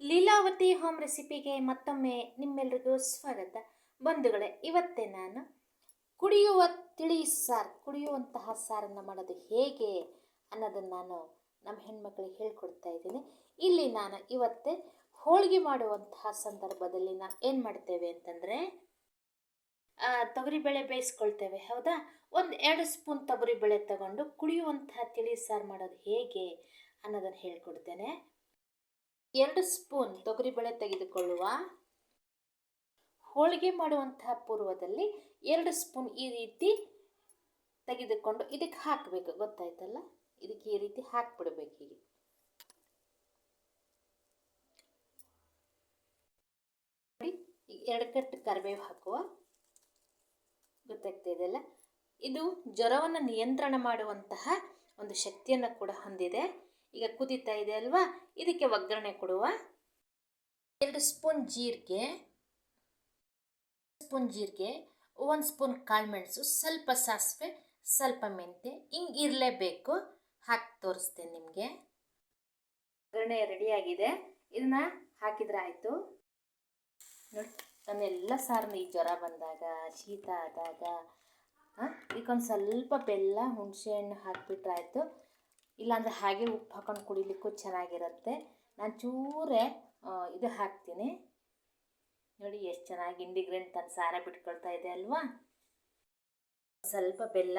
Leelavathi home ರೆಸಿಪಿಗೆ ಮತ್ತೊಮ್ಮೆ ನಿಮ್ಮೆಲ್ರಿಗೂ ಸ್ವಾಗತ. ಬಂಧುಗಳೇ, ಇವತ್ತೇ ನಾನು ಕುಡಿಯುವ ತಿಳಿ ಸಾರು, ಕುಡಿಯುವಂತಹ ಸಾರನ್ನು ಮಾಡೋದು ಹೇಗೆ ಅನ್ನೋದನ್ನು ನಾನು ನಮ್ಮ ಹೆಣ್ಮಕ್ಳಿಗೆ ಹೇಳ್ಕೊಡ್ತಾ ಇದ್ದೀನಿ. ಇಲ್ಲಿ ನಾನು ಇವತ್ತೇ ಹೋಳಿಗೆ ಮಾಡುವಂತಹ ಸಂದರ್ಭದಲ್ಲಿ ನಾವು ಏನು ಮಾಡ್ತೇವೆ ಅಂತಂದರೆ ತೊಗರಿಬೇಳೆ ಬೇಯಿಸ್ಕೊಳ್ತೇವೆ, ಹೌದಾ? ಒಂದು ಎರಡು ಸ್ಪೂನ್ ತೊಗರಿಬೇಳೆ ತಗೊಂಡು ಕುಡಿಯುವಂತಹ ತಿಳಿ ಸಾರು ಮಾಡೋದು ಹೇಗೆ ಅನ್ನೋದನ್ನು ಹೇಳ್ಕೊಡ್ತೇನೆ. ಎರಡು ಸ್ಪೂನ್ ತೊಗರಿಬೇಳೆ ತೆಗೆದುಕೊಳ್ಳುವ. ಹೋಳಿಗೆ ಮಾಡುವಂತಹ ಪೂರ್ವದಲ್ಲಿ ಎರಡು ಸ್ಪೂನ್ ಈ ರೀತಿ ತೆಗೆದುಕೊಂಡು ಇದಕ್ಕೆ ಹಾಕಬೇಕು. ಗೊತ್ತಾಯ್ತಲ್ಲ? ಇದಕ್ಕೆ ಈ ರೀತಿ ಹಾಕ್ಬಿಡ್ಬೇಕು ಹೀಗೆ. ಎರಡು ಕಟ್ಟು ಕರಿಬೇವು ಹಾಕುವ. ಗೊತ್ತಾಗ್ತಾ ಇದೆಯಲ್ಲ? ಇದು ಜ್ವರವನ್ನು ನಿಯಂತ್ರಣ ಮಾಡುವಂತಹ ಒಂದು ಶಕ್ತಿಯನ್ನು ಕೂಡ ಹೊಂದಿದೆ. ಈಗ ಕುದೀತಾ ಇದೆ ಅಲ್ವಾ? ಇದಕ್ಕೆ ಒಗ್ಗರಣೆ ಕೊಡುವ ಎರಡು ಸ್ಪೂನ್ ಜೀರಿಗೆ ಸ್ಪೂನ್ ಜೀರಿಗೆ, ಒಂದು ಸ್ಪೂನ್ ಕಾಳುಮೆಣಸು ಸ್ವಲ್ಪ ಸಾಸಿವೆ, ಸ್ವಲ್ಪ ಮೆಂತೆ ಹಿಂಗೆ ಇರಲೇಬೇಕು. ಹಾಕಿ ತೋರಿಸ್ತೇನೆ ನಿಮಗೆ. ಒಗ್ಗರಣೆ ರೆಡಿಯಾಗಿದೆ. ಇದನ್ನ ಹಾಕಿದ್ರೆ ಆಯಿತು. ನೋಡಿ, ನನ್ನೆಲ್ಲ ಸಾರನ್ನ ಈ ಜ್ವರ ಬಂದಾಗ, ಶೀತ ಆದಾಗ ಇದಕ್ಕೊಂದು ಸ್ವಲ್ಪ ಬೆಲ್ಲ, ಹುಣಸೆಹಣ್ಣು ಹಾಕಿಬಿಟ್ರೆ ಆಯಿತು. ಇಲ್ಲಾಂದರೆ ಹಾಗೆ ಉಪ್ಪು ಹಾಕೊಂಡು ಕುಡಿಲಿಕ್ಕೂ ಚೆನ್ನಾಗಿರುತ್ತೆ. ನಾನು ಚೂರೇ ಇದು ಹಾಕ್ತೀನಿ. ನೋಡಿ ಎಷ್ಟು ಚೆನ್ನಾಗಿ ಇಂಡಿಗ್ರೆಂಟ್ ತನ್ನ ಸಾರ ಬಿಟ್ಕೊಳ್ತಾ ಇದೆ ಅಲ್ವಾ? ಸ್ವಲ್ಪ ಬೆಲ್ಲ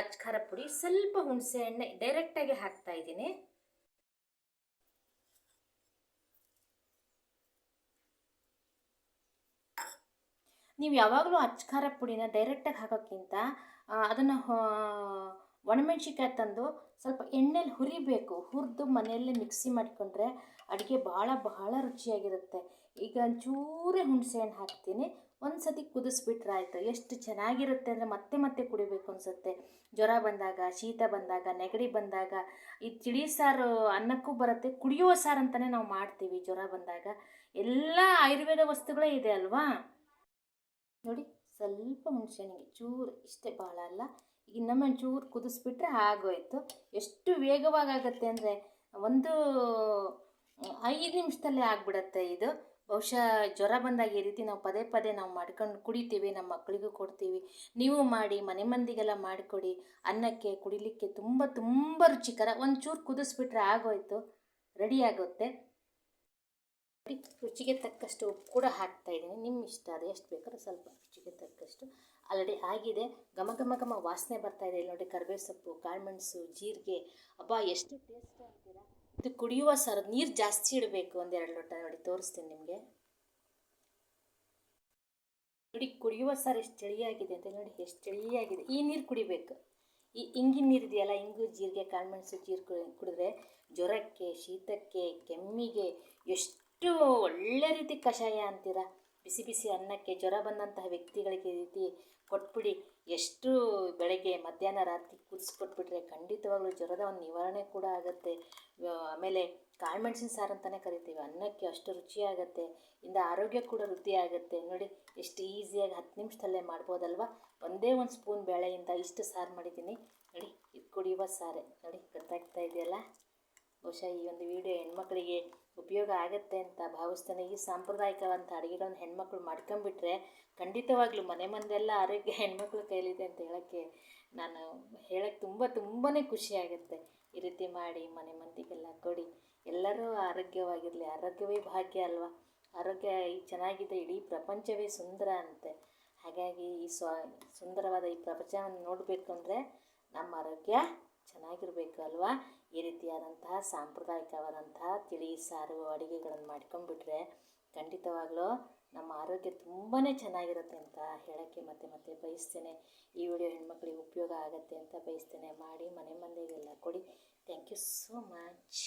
ಅಚ್ಖಾರ ಪುಡಿ, ಸ್ವಲ್ಪ ಹುಣಸೆ ಎಣ್ಣೆ ಡೈರೆಕ್ಟಾಗಿ ಹಾಕ್ತಾ ಇದ್ದೀನಿ. ನೀವು ಯಾವಾಗಲೂ ಅಚ್ಖಾರ ಪುಡಿನ ಡೈರೆಕ್ಟಾಗಿ ಹಾಕೋಕ್ಕಿಂತ ಅದನ್ನು ಒಣಮೆಣ್ಸಿಕಾಯಿ ತಂದು ಸ್ವಲ್ಪ ಎಣ್ಣೆಲಿ ಹುರಿಬೇಕು. ಹುರಿದು ಮನೆಯಲ್ಲೇ ಮಿಕ್ಸಿ ಮಾಡಿಕೊಂಡ್ರೆ ಅಡುಗೆ ಭಾಳ ಬಹಳ ರುಚಿಯಾಗಿರುತ್ತೆ. ಈಗ ಒಂಚೂರೇ ಹುಣಸೆಹಣ್ಣು ಹಾಕ್ತೀನಿ. ಒಂದು ಸತಿ ಕುದಿಸ್ಬಿಟ್ರೆ ಆಯಿತು. ಎಷ್ಟು ಚೆನ್ನಾಗಿರುತ್ತೆ ಅಂದರೆ ಮತ್ತೆ ಮತ್ತೆ ಕುಡಿಬೇಕು ಅನಿಸುತ್ತೆ. ಜ್ವರ ಬಂದಾಗ, ಶೀತ ಬಂದಾಗ, ನೆಗಡಿ ಬಂದಾಗ, ಈ ತಿಳಿ ಸಾರು ಅನ್ನಕ್ಕೂ ಬರುತ್ತೆ. ಕುಡಿಯುವ ಸಾರು ಅಂತಲೇ ನಾವು ಮಾಡ್ತೀವಿ ಜ್ವರ ಬಂದಾಗ. ಎಲ್ಲ ಆಯುರ್ವೇದ ವಸ್ತುಗಳೇ ಇದೆ ಅಲ್ವಾ? ನೋಡಿ, ಸ್ವಲ್ಪ ಹುಣಸೆಹಣ್ಣಿಗೆ ಚೂರು ಇಷ್ಟೇ ಭಾಳ ಅಲ್ಲ. ಇನ್ನೊಮ್ಮೆ ಚೂರು ಕುದಿಸ್ಬಿಟ್ರೆ ಆಗೋಯ್ತು. ಎಷ್ಟು ವೇಗವಾಗಿ ಆಗುತ್ತೆ ಅಂದರೆ ಒಂದು ಐದು ನಿಮಿಷದಲ್ಲೇ ಆಗಿಬಿಡತ್ತೆ ಇದು. ಬಹುಶಃ ಜ್ವರ ಬಂದಾಗ ಈ ರೀತಿ ನಾವು ಪದೇ ಪದೇ ನಾವು ಮಾಡ್ಕೊಂಡು ಕುಡಿತೀವಿ, ನಮ್ಮ ಮಕ್ಕಳಿಗೂ ಕೊಡ್ತೀವಿ. ನೀವು ಮಾಡಿ, ಮನೆ ಮಂದಿಗೆಲ್ಲ ಮಾಡಿಕೊಡಿ. ಅನ್ನಕ್ಕೆ, ಕುಡಿಲಿಕ್ಕೆ ತುಂಬ ತುಂಬ ರುಚಿಕರ. ಒಂದು ಚೂರು ಕುದಿಸ್ಬಿಟ್ರೆ ಆಗೋಯ್ತು. ರೆಡಿ ಆಗುತ್ತೆ. ರುಚಿಗೆ ತಕ್ಕಷ್ಟು ಉಪ್ಪು ಕೂಡ ಹಾಕ್ತಾ ಇದ್ದೀನಿ. ನಿಮ್ಮ ಇಷ್ಟ ಅದು ಎಷ್ಟು ಬೇಕಾದ್ರೂ ಸ್ವಲ್ಪ ರುಚಿಗೆ ತಕ್ಕಷ್ಟು ಆಲ್ರೆಡಿ ಆಗಿದೆ. ಘಮ ಘಮ ಘಮ ವಾಸನೆ ಬರ್ತಾ ಇದೆ. ನೋಡಿ ಕರಿಬೇವು ಸೊಪ್ಪು, ಕಾಳುಮೆಣಸು, ಜೀರಿಗೆ. ಅಬ್ಬಾ, ಎಷ್ಟು ಟೇಸ್ಟ್ ಅಂತೀರಾ ಇದು ಕುಡಿಯುವ ಸರ್, ನೀರು ಜಾಸ್ತಿ ಇಡಬೇಕು ಒಂದೆರಡು ಲೋಟ ನೋಡಿ ತೋರಿಸ್ತೀನಿ ನಿಮಗೆ. ನೋಡಿ ಕುಡಿಯುವ ಸಾರು ಎಷ್ಟು ಚಳಿಯಾಗಿದೆ ಅಂತ ನೋಡಿ, ಎಷ್ಟು ಚಳಿಯಾಗಿದೆ. ಈ ನೀರು ಕುಡಿಬೇಕು. ಈ ಇಂಗಿನ ನೀರು ಇದೆಯಲ್ಲ, ಇಂಗು, ಜೀರಿಗೆ, ಕಾಳುಮೆಣಸು, ಜೀರಿಗೆ ಕುಡಿದ್ರೆ ಜ್ವರಕ್ಕೆ, ಶೀತಕ್ಕೆ, ಕೆಮ್ಮಿಗೆ ಎಷ್ಟು ಒಳ್ಳೆ ರೀತಿ ಕಷಾಯ ಅಂತೀರ? ಬಿಸಿ ಬಿಸಿ ಅನ್ನಕ್ಕೆ ಜ್ವರ ಬಂದಂತಹ ವ್ಯಕ್ತಿಗಳಿಗೆ ರೀತಿ ಕೊಟ್ಬಿಡಿ. ಎಷ್ಟು ಬೆಳಗ್ಗೆ, ಮಧ್ಯಾಹ್ನ, ರಾತ್ರಿ ಕುದಿಸ್ಕೊಟ್ಬಿಟ್ರೆ ಖಂಡಿತವಾಗ್ಲೂ ಜ್ವರದ ಒಂದು ನಿವಾರಣೆ ಕೂಡ ಆಗುತ್ತೆ. ಆಮೇಲೆ ಕಾಳುಮೆಣಸಿನ ಸಾರು ಅಂತಲೇ ಕರಿತೀವಿ. ಅನ್ನಕ್ಕೆ ಅಷ್ಟು ರುಚಿಯಾಗುತ್ತೆ. ಇಂದ ಆರೋಗ್ಯ ಕೂಡ ವೃದ್ಧಿ ಆಗುತ್ತೆ ನೋಡಿ, ಎಷ್ಟು ಈಸಿಯಾಗಿ ಹತ್ತು ನಿಮಿಷದಲ್ಲೇ ಮಾಡ್ಬೋದಲ್ವ? ಒಂದೇ ಒಂದು ಸ್ಪೂನ್ ಬೇಳೆಯಿಂದ ಇಷ್ಟು ಸಾರು ಮಾಡಿದ್ದೀನಿ. ನೋಡಿ ಇದು ಕುಡಿಯುವ ಸಾರೆ. ನೋಡಿ, ಗೊತ್ತಾಗ್ತಾ ಇದೆಯಲ್ಲ? ಬಹುಶಃ ಈ ಒಂದು ವಿಡಿಯೋ ಹೆಣ್ಮಕ್ಳಿಗೆ ಉಪಯೋಗ ಆಗುತ್ತೆ ಅಂತ ಭಾವಿಸ್ತೇನೆ. ಈ ಸಾಂಪ್ರದಾಯಿಕವಂಥ ಅಡುಗೆಗಳನ್ನು ಹೆಣ್ಮಕ್ಳು ಮಾಡ್ಕೊಂಬಿಟ್ರೆ ಖಂಡಿತವಾಗ್ಲೂ ಮನೆ ಮಂದೆಲ್ಲ ಆರೋಗ್ಯ ಹೆಣ್ಮಕ್ಳ ಕೈಲಿದೆ ಅಂತ ಹೇಳೋಕ್ಕೆ ನಾನು ಹೇಳೋಕ್ಕೆ ತುಂಬ ತುಂಬಾ ಖುಷಿಯಾಗುತ್ತೆ ಈ ರೀತಿ ಮಾಡಿ ಮನೆ ಮಂದಿಗೆಲ್ಲ ಕೊಡಿ. ಎಲ್ಲರೂ ಆರೋಗ್ಯವಾಗಿರಲಿ. ಆರೋಗ್ಯವೇ ಭಾಗ್ಯ ಅಲ್ವಾ? ಆರೋಗ್ಯ ಈ ಚೆನ್ನಾಗಿದೆ. ಇಡೀ ಪ್ರಪಂಚವೇ ಸುಂದರ ಅಂತೆ. ಹಾಗಾಗಿ ಈ ಸ್ವ ಸುಂದರವಾದ ಈ ಪ್ರಪಂಚವನ್ನು ನೋಡಬೇಕು ಅಂದರೆ ನಮ್ಮ ಆರೋಗ್ಯ ಚೆನ್ನಾಗಿರಬೇಕು ಅಲ್ವಾ ಈ ರೀತಿಯಾದಂತಹ ಸಾಂಪ್ರದಾಯಿಕವಾದಂತಹ ತಿಳಿ ಸಾರು ಅಡುಗೆಗಳನ್ನು ಮಾಡ್ಕೊಂಡ್ಬಿಟ್ರೆ ಖಂಡಿತವಾಗ್ಲೂ ನಮ್ಮ ಆರೋಗ್ಯ ತುಂಬಾ ಚೆನ್ನಾಗಿರುತ್ತೆ ಅಂತ ಹೇಳೋಕ್ಕೆ ಮತ್ತೆ ಮತ್ತೆ ಬಯಸ್ತೇನೆ. ಈ ವಿಡಿಯೋ ಹೆಣ್ಮಕ್ಳಿಗೆ ಉಪಯೋಗ ಆಗುತ್ತೆ ಅಂತ ಬಯಸ್ತೇನೆ. ಮಾಡಿ ಮನೆ ಮಂದಿಗೆಲ್ಲ ಕೊಡಿ. Thank you so much